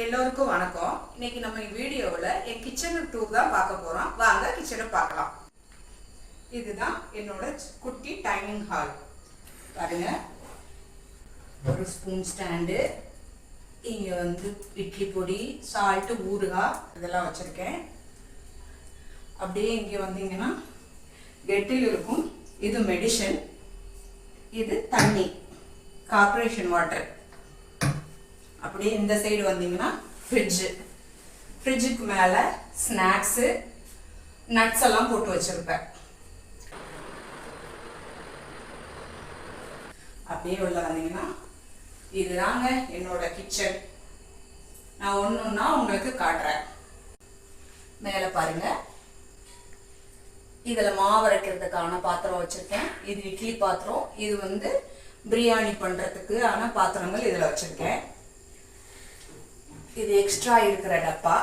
எல்லோருக்கும் வணக்கம். இன்னைக்கு நம்ம வீடியோவில் என் கிச்சன் டூர் தான் பார்க்க போகிறோம் வாங்க கிச்சனை பார்க்கலாம். இதுதான் என்னோட குட்டி டைனிங் ஹால் பாருங்க. ஒரு ஸ்பூன் ஸ்டாண்டு இங்கே வந்து இட்லி பொடி சால்ட்டு ஊறுகாய் இதெல்லாம் வச்சுருக்கேன். அப்படியே இங்கே வந்தீங்கன்னா கெட்டில் இருக்கும். இது மெடிசன் இது தண்ணி. கார்பரேஷன் வாட்டர் அப்படியே இந்த சைடு வந்தீங்கன்னா ஃப்ரிட்ஜு ஃப்ரிட்ஜுக்கு மேலே ஸ்நாக்ஸு நட்ஸ் எல்லாம் போட்டு வச்சுருப்பேன். அப்படியே உள்ள வந்தீங்கன்னா இதுதாங்க என்னோட கிச்சன் நான் ஒன்றுன்னா உங்களுக்கு காட்டுறேன். மேலே பாருங்க. இதில் மாவு அரைக்கிறதுக்கான பாத்திரம் வச்சுருக்கேன். இது இட்லி பாத்திரம். இது வந்து பிரியாணி பண்ணுறதுக்கு ஆன பாத்திரங்கள் இதில் வச்சுருக்கேன். இது எக்ஸ்ட்ரா இருக்கிற டப்பா.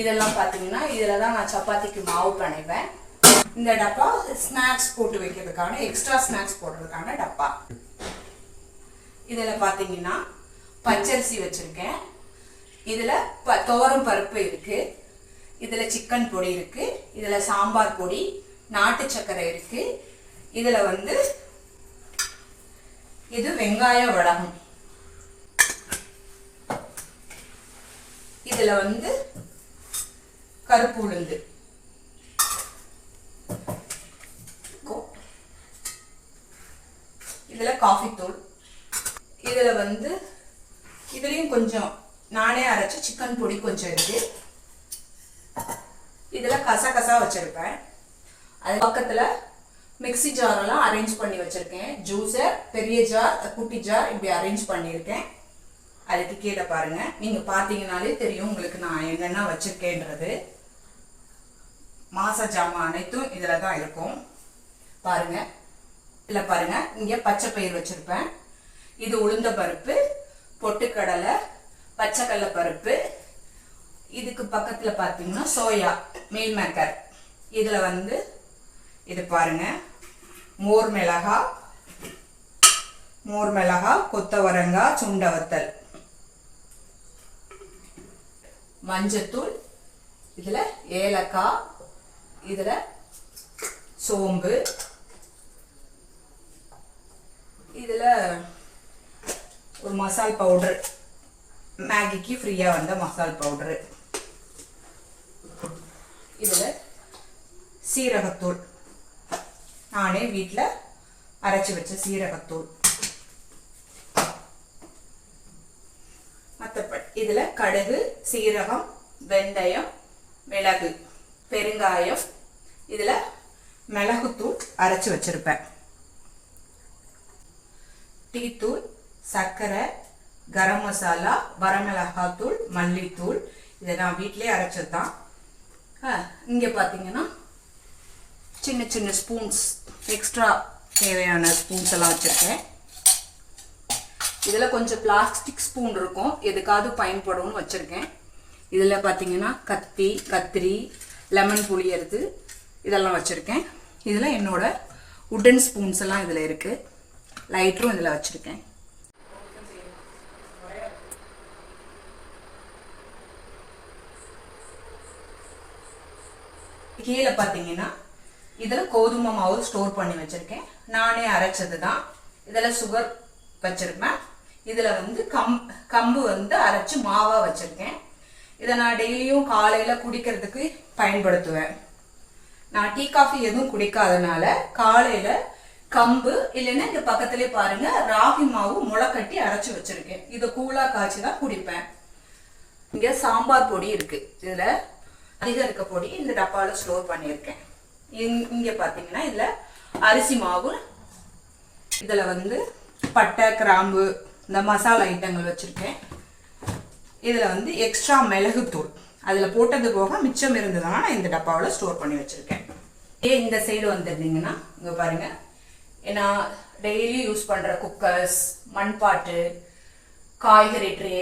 இதெல்லாம் பார்த்தீங்கன்னா இதில் தான் நான் சப்பாத்திக்கு மாவு பிணைவேன் இந்த டப்பா ஸ்நாக்ஸ் போட்டு வைக்கிறதுக்கான எக்ஸ்ட்ரா ஸ்நாக்ஸ் போடுறதுக்கான டப்பா. இதில் பார்த்தீங்கன்னா பச்சரிசி வச்சுருக்கேன். இதில் ப துவரம் பருப்பு இருக்குது இதில் சிக்கன் பொடி இருக்குது இதில் சாம்பார் பொடி நாட்டு சர்க்கரை இருக்குது இதில் வந்து இது வெங்காய வடகம். இதில் வந்து கருப்பு உளுந்து. கோ- இதில் காஃபி தூள். இதில் வந்து இதுலேயும் கொஞ்சம் நானே அரைச்சி சிக்கன் பொடி கொஞ்சம் இருக்கு. இதில் கசகசா வச்சுருப்பேன். அது பக்கத்தில் மிக்ஸி ஜாரெல்லாம் அரேஞ்ச் பண்ணி வச்சுருக்கேன். ஜூஸர் பெரிய ஜார் குட்டி ஜார் இப்படி அரேஞ்ச் பண்ணியிருக்கேன். அதுக்கு கீழே பாருங்க. நீங்கள் பார்த்தீங்கனாலே தெரியும் உங்களுக்கு நான் என்னென்ன வச்சுருக்கேன்றது. மாச ஜாமான் அனைத்தும் இதில் தான் இருக்கும். பாருங்க. இதில் பாருங்க. இங்கே பச்சை பயிர் வச்சுருப்பேன். இது உளுந்த பருப்பு பொட்டுக்கடலை பச்சைக்கடலை பருப்பு. இதுக்கு பக்கத்தில் பார்த்தீங்கன்னா சோயா மீல் மேக்கர். இதில் வந்து இது பாருங்க. மோர் மிளகா மோர் மிளகா கொத்தவரங்காய் சுண்டவத்தல். மஞ்சத்தூள் இதில் ஏலக்காய் இதில் சோம்பு இதில் ஒரு மசால் பவுடர். மேகிக்கு ஃப்ரீயாக வந்த மசால் பவுடரு. இதில் சீரகத்தூள். நானே வீட்டில் அரைச்சி வச்ச சீரகத்தூள். இதில் கடுகு சீரகம் வெந்தயம் மிளகு பெருங்காயம் இதில் மிளகுத்தூள் அரைச்சி வச்சுருப்பேன். டீத்தூள் சர்க்கரை கரம் மசாலா வரமிளகாத்தூள் மல்லித்தூள் இதை நான் வீட்டிலே அரைச்சது தான் இங்கே பார்த்தீங்கன்னா சின்ன சின்ன ஸ்பூன்ஸ் எக்ஸ்ட்ரா தேவையான ஸ்பூன்ஸ் எல்லாம் வச்சுருக்கேன். இதில் கொஞ்சம் பிளாஸ்டிக் ஸ்பூன் இருக்கும். எதுக்காவது பயன்படும்னு வச்சுருக்கேன். இதில் பார்த்தீங்கன்னா கத்தி கத்திரி லெமன் புளியறது இதெல்லாம் வச்சுருக்கேன். இதில் என்னோட உட்டன் ஸ்பூன்ஸ் எல்லாம் இதில் இருக்குது லைட்டரும் இதில் வச்சுருக்கேன். கீழே பார்த்தீங்கன்னா இதில் கோதுமை மாவு ஸ்டோர் பண்ணி வச்சுருக்கேன். நானே அரைச்சது தான் இதில் சுகர் வச்சுருப்பேன். இதில் வந்து கம் கம்பு வந்து அரைச்சி மாவாக வச்சுருக்கேன். இதை நான் டெய்லியும் காலையில் குடிக்கிறதுக்கு பயன்படுத்துவேன். நான் டீ காஃபி எதுவும் குடிக்காதனால காலையில் கம்பு இல்லைன்னா இந்த பக்கத்துலேயே பாருங்கள் ராகி மாவு முளைக்கட்டி அரைச்சி வச்சுருக்கேன். இதை கூலாக காய்ச்சி தான் குடிப்பேன். இங்கே சாம்பார் பொடி இருக்குது இதில் அதிகம் இருக்க பொடி இந்த டப்பாவில் ஸ்டோர் பண்ணியிருக்கேன். இங் இங்கே பார்த்தீங்கன்னா இதில் அரிசி மாவு இதில் வந்து பட்டை கிராம்பு இந்த மசாலா ஐட்டங்கள் வச்சுருக்கேன். இதில் வந்து எக்ஸ்ட்ரா மிளகுத்தூள். அதில் போட்டது போக மிச்சம் இருந்ததுனா நான் இந்த டப்பாவில் ஸ்டோர் பண்ணி வச்சுருக்கேன். ஏ இந்த சைடு வந்துருந்தீங்கன்னா இங்கே பாருங்கள் ஏன்னா டெய்லி யூஸ் பண்ணுற குக்கர்ஸ் மண்பாட்டு காய்கறி ட்ரே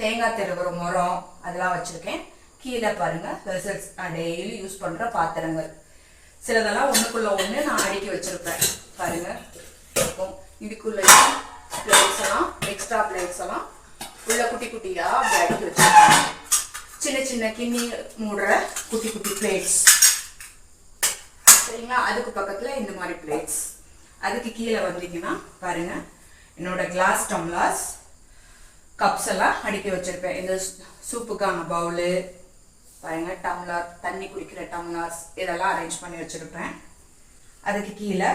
தேங்காய் திருவுற முறம் அதெல்லாம் வச்சுருக்கேன். கீழே பாருங்கள் வெசல்ஸ் நான் டெய்லி யூஸ் பண்ணுற பாத்திரங்கள். சிலதெல்லாம் ஒன்றுக்குள்ளே ஒன்று நான் அடுக்கி வச்சுருப்பேன். பாருங்கள் இருக்கும் பிளேட்ஸ் எல்லாம் எக்ஸ்ட்ரா பிளேட்ஸ் எல்லாம் குட்டியாக குட்டி குட்டியா அப்படி அடுக்கி சின்ன சின்ன கிண்ணி மூடுற குட்டி குட்டி பிளேட்ஸ் சரிங்களா? அதுக்கு பக்கத்துல இந்த மாதிரி பிளேட்ஸ் அதுக்கு கீழே வந்தீங்கன்னா பாருங்க. என்னோட கிளாஸ் டம்ளாஸ் கப்ஸ் எல்லாம் அடுக்கி வச்சிருப்பேன். இந்த சூப்புக்கான பவுலு பாருங்க டம்ளர் தண்ணி குடிக்கிற டம்ளார்ஸ் இதெல்லாம் அரேஞ்ச் பண்ணி வச்சிருப்பேன். அதுக்கு கீழே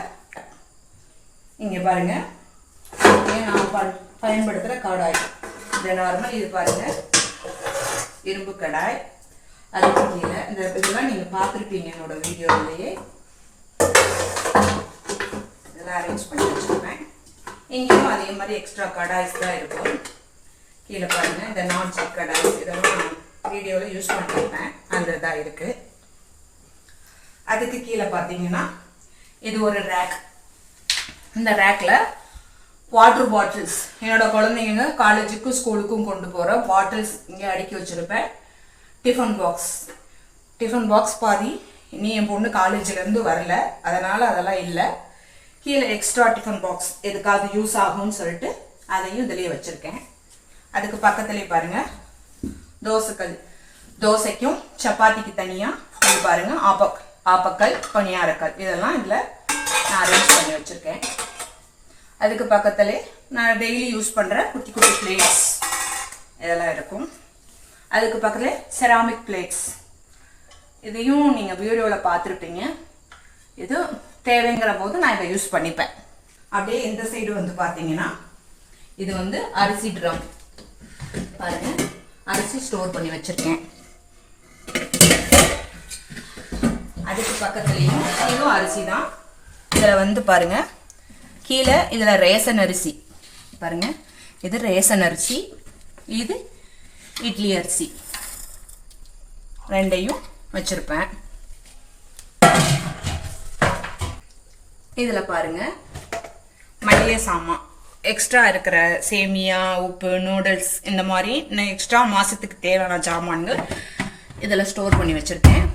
இங்கே பாருங்க. நான் ப- பயன்படுத்துற கடாய் நார்மல் இது பாருங்க. இரும்பு கடாய். அதுக்கு கீழே இந்த இதெல்லாம் நீங்க பார்த்துருப்பீங்க என்னோட வீடியோவிலேயே. இதெல்லாம் அரேஞ்ச் பண்ணி வச்சிருப்பேன். இங்கேயும் அதே மாதிரி எக்ஸ்ட்ரா கடாய்ஸ் தான் இருக்கும். கீழே பாருங்க இந்த நான் செக் கடாய். இதெல்லாம் வீடியோவில் யூஸ் பண்ணியிருப்பேன். அந்த இதாக இருக்கு. அதுக்கு கீழே பார்த்தீங்கன்னா இது ஒரு ரேக் இந்த ரேக்ல வாட்டர் பாட்டில்ஸ் என்னோட குழந்தைங்க காலேஜுக்கும் ஸ்கூலுக்கும் கொண்டு போகிற பாட்டில்ஸ் இங்கே அடுக்கி வச்சுருப்பேன். டிஃபன் பாக்ஸ் டிஃபன் பாக்ஸ் பாதி இனி என் பொண்ணு காலேஜிலேருந்து வரல. அதனால் அதெல்லாம் இல்லை. கீழே எக்ஸ்ட்ரா டிஃபன் பாக்ஸ் எதுக்காவது யூஸ் ஆகும்னு சொல்லிட்டு அதையும் இதிலேயே வச்சுருக்கேன். அதுக்கு பக்கத்துலேயே பாருங்கள் தோசைக்கல். தோசைக்கும் சப்பாத்திக்கு தனியாக இது ஆப்பக் ஆப்பக்கல் பணியாரக்கல். இதெல்லாம் இதில் நான் அரேஞ்ச் பண்ணி வச்சுருக்கேன். அதுக்கு பக்கத்துல நான் டெய்லி யூஸ் பண்ணுற குட்டி குட்டி பிளேட்ஸ் இதெல்லாம் இருக்கும். அதுக்கு பக்கத்தில் செராமிக் பிளேட்ஸ் இதையும் நீங்கள் வீடியோவில் பார்த்துருப்பீங்க. இது தேவைங்கிற போது நான் இதை யூஸ் பண்ணிப்பேன். அப்படியே இந்த சைடு வந்து பார்த்தீங்கன்னா இது வந்து அரிசி ட்ரம் பாருங்க. அரிசி ஸ்டோர் பண்ணி வச்சிருக்கேன். அதுக்கு பக்கத்துலேயும் இதுவும் அரிசி தான் இதில் வந்து பாருங்க. கீழே இதில் ரேசன் அரிசி. பாருங்கள் இது ரேசன் அரிசி. இது இட்லி அரிசி. ரெண்டையும் வச்சுருப்பேன். இதில் பாருங்கள் மளிகை சாமான். எக்ஸ்ட்ரா இருக்கிற சேமியா உப்பு நூடுல்ஸ் இந்த மாதிரி நான் எக்ஸ்ட்ரா மாதத்துக்கு தேவையான சாமான்கள் இதில் ஸ்டோர் பண்ணி வச்சுருக்கேன்.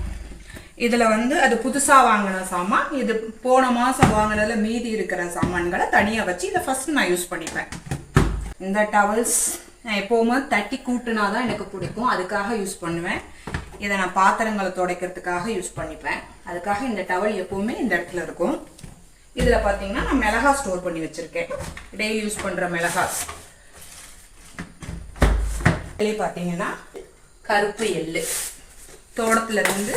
இதில் வந்து அது புதுசாக வாங்கின சாமான். இது போன மாதம் வாங்கினதில் மீதி இருக்கிற சாமான்களை தனியாக வச்சு இதை ஃபஸ்ட் நான் யூஸ் பண்ணிப்பேன். இந்த டவல்ஸ் நான் எப்போவுமே தட்டி கூட்டுனா தான் எனக்கு பிடிக்கும். அதுக்காக யூஸ் பண்ணுவேன். இதை நான் பாத்திரங்களை துடைக்கிறதுக்காக யூஸ் பண்ணிப்பேன். அதுக்காக இந்த டவல் எப்போவுமே இந்த இடத்துல இருக்கும். இதில் பார்த்தீங்கன்னா நான் மிளகா ஸ்டோர் பண்ணி வச்சுருக்கேன். டெய்லி யூஸ் பண்ணுற மிளகாஸ் இதுலேயே பார்த்தீங்கன்னா கருப்பு எள்ளு. தோட்டத்துலேருந்து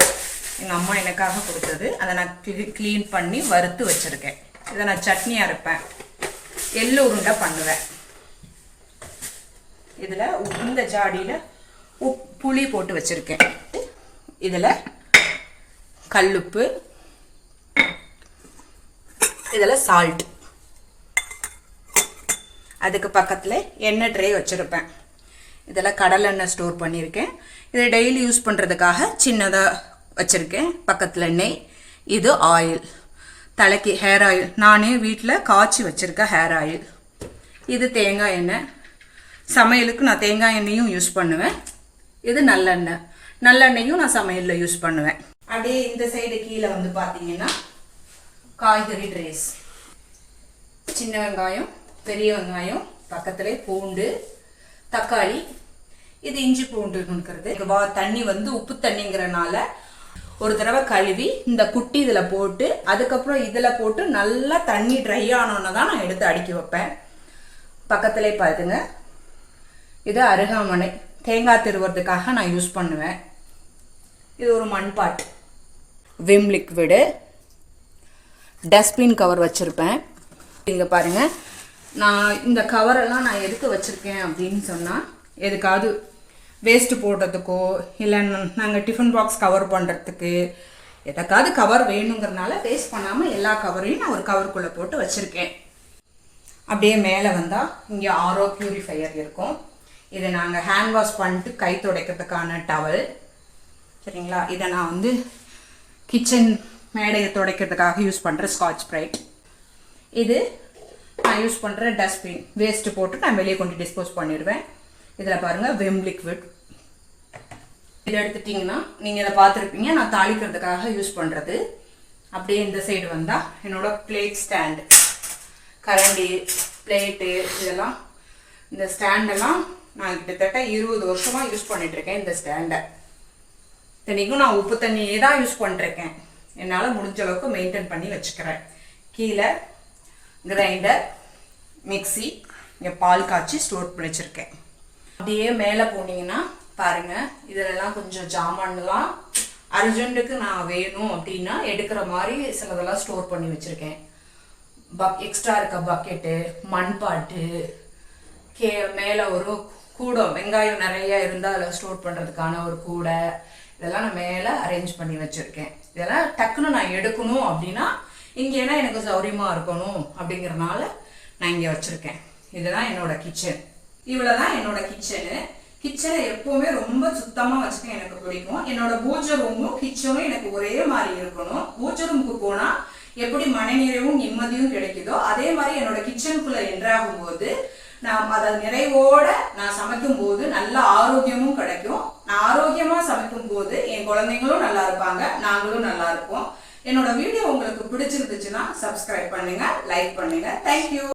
எங்கள் அம்மா எனக்காக கொடுத்தது. அதை நான் க்ளீன் பண்ணி வறுத்து வச்சுருக்கேன். இதை நான் சட்னியாக இருப்பேன். எள்ளு உருண்டை பண்ணுவேன். இதில் இந்த ஜாடியில் உப் புளி போட்டு வச்சுருக்கேன். இதில் கல்லுப்பு. இதில் சால்ட் அதுக்கு பக்கத்தில் எண்ணெய் ட்ரே வச்சுருப்பேன். இதில் கடலெண்ணெய் ஸ்டோர் பண்ணியிருக்கேன். இதை டெய்லி யூஸ் பண்ணுறதுக்காக சின்னதாக வச்சுருக்கேன். பக்கத்தில் நெய் இது ஆயில் தலைக்கு ஹேர் ஆயில் நானே வீட்டில் காய்ச்சி வச்சுருக்க ஹேர் ஆயில் இது தேங்காய் எண்ணெய். சமையலுக்கு நான் தேங்காய் எண்ணெயும் யூஸ் பண்ணுவேன். இது நல்லெண்ணெய். நல்லெண்ணெயும் நான் சமையலில் யூஸ் பண்ணுவேன். அப்படியே இந்த சைடு கீழே வந்து பார்த்தீங்கன்னா காய்கறி ட்ரெஸ் சின்ன வெங்காயம் பெரிய வெங்காயம் பக்கத்துல பூண்டு தக்காளி. இது இஞ்சி பூண்டு இருக்கிறது. வா தண்ணி வந்து உப்பு தண்ணிங்கிறனால ஒரு தடவை கழுவி இந்த குட்டி இதில் போட்டு அதுக்கப்புறம் இதில் போட்டு நல்லா தண்ணி ட்ரை ஆனோன்னு தான் நான் எடுத்து அடுக்கி வைப்பேன். பக்கத்திலே பாருங்க. இது அருகாமனை. தேங்காய் திருவுறதுக்காக நான் யூஸ் பண்ணுவேன். இது ஒரு மண்பாட். விம் லிக்விடு டஸ்ட்பின் கவர் வச்சுருப்பேன். இங்கே பாருங்கள் நான் இந்த கவரெல்லாம் நான் எதுக்கு வச்சுருக்கேன் அப்படின்னு சொன்னால் எதுக்காவது வேஸ்ட்டு போடுறதுக்கோ இல்லை நாங்கள் டிஃபன் பாக்ஸ் கவர் பண்ணுறதுக்கு எதுக்காவது கவர் வேணுங்கிறனால வேஸ்ட் பண்ணாமல் எல்லா கவரையும் நான் ஒரு கவருக்குள்ளே போட்டு வச்சுருக்கேன். அப்படியே மேலே வந்தால் இங்கே ஆரோ பியூரிஃபையர் இருக்கும். இதை நாங்கள் ஹேண்ட் வாஷ் பண்ணிட்டு கை துடைக்கிறதுக்கான டவல் சரிங்களா? இதை நான் வந்து கிச்சன் மேடையை துடைக்கிறதுக்காக யூஸ் பண்ணுற ஸ்காட்ச் ப்ரைட் இது நான் யூஸ் பண்ணுற டஸ்ட்பின் வேஸ்ட்டு போட்டு நான் வெளியே கொண்டு டிஸ்போஸ் பண்ணிடுவேன். இதில் பாருங்கள் விம் லிக்விட் இதை எடுத்துட்டிங்கன்னா நீங்கள் இதை பார்த்துருப்பீங்க. நான் தாளிக்கிறதுக்காக யூஸ் பண்ணுறது அப்படியே இந்த சைடு வந்தால் என்னோட பிளேட் ஸ்டாண்டு கரண்டி பிளேட்டு இதெல்லாம். இந்த ஸ்டாண்டெல்லாம் நான் கிட்டத்தட்ட இருபது வருஷமாக யூஸ் பண்ணிகிட்ருக்கேன் இருக்கேன் இந்த ஸ்டாண்டை இத்தனைக்கும் நான் உப்பு தண்ணியே தான் யூஸ் பண்ணிருக்கேன் என்னால் முடிஞ்ச அளவுக்கு மெயின்டைன் பண்ணி வச்சுக்கிறேன். கீழே கிரைண்டர் மிக்ஸி இங்கே பால் காய்ச்சி ஸ்டோர் பண்ணி வச்சுருக்கேன். அப்படியே மேலே போனீங்கன்னா பாருங்க இதிலெல்லாம் கொஞ்சம் ஜாமான்லாம் அர்ஜென்ட்டுக்கு நான் வேணும் அப்படின்னா எடுக்கிற மாதிரி சிலதெல்லாம் ஸ்டோர் பண்ணி வச்சுருக்கேன். பக் எக்ஸ்ட்ரா இருக்க பக்கெட்டு மண்பாட்டு கே மேலே ஒரு கூடம் வெங்காயம் நிறைய இருந்தால் அதில் ஸ்டோர் பண்ணுறதுக்கான ஒரு கூடை இதெல்லாம் நான் மேலே அரேஞ்ச் பண்ணி வச்சுருக்கேன். இதெல்லாம் டக்குன்னு நான் எடுக்கணும் அப்படின்னா இங்கேனா எனக்கு சௌரியமாக இருக்கணும் அப்படிங்கிறனால நான் இங்கே வச்சுருக்கேன். இதுதான் என்னோடய கிச்சன் இவ்வளோ தான் என்னோட கிச்சனு கிச்சனை எப்பவுமே ரொம்ப சுத்தமாக வச்சுக்க எனக்கு பிடிக்கும். என்னோட பூஜை ரூமும் கிச்சனும் எனக்கு ஒரே மாதிரி இருக்கணும். பூஜை ரூமுக்கு போனால் எப்படி மனநிறைவும் நிம்மதியும் கிடைக்குதோ அதே மாதிரி என்னோட கிச்சனுக்குள்ள என்றாகும் போது நான் அதை நிறைவோட நான் சமைக்கும் போது நல்ல ஆரோக்கியமும் கிடைக்கும். நான் ஆரோக்கியமா சமைக்கும் போது என் குழந்தைங்களும் நல்லா இருப்பாங்க. நாங்களும் நல்லா இருப்போம். என்னோட வீடியோ உங்களுக்கு பிடிச்சிருந்துச்சுன்னா சப்ஸ்கிரைப் பண்ணுங்க லைக் பண்ணுங்க. தேங்க்யூ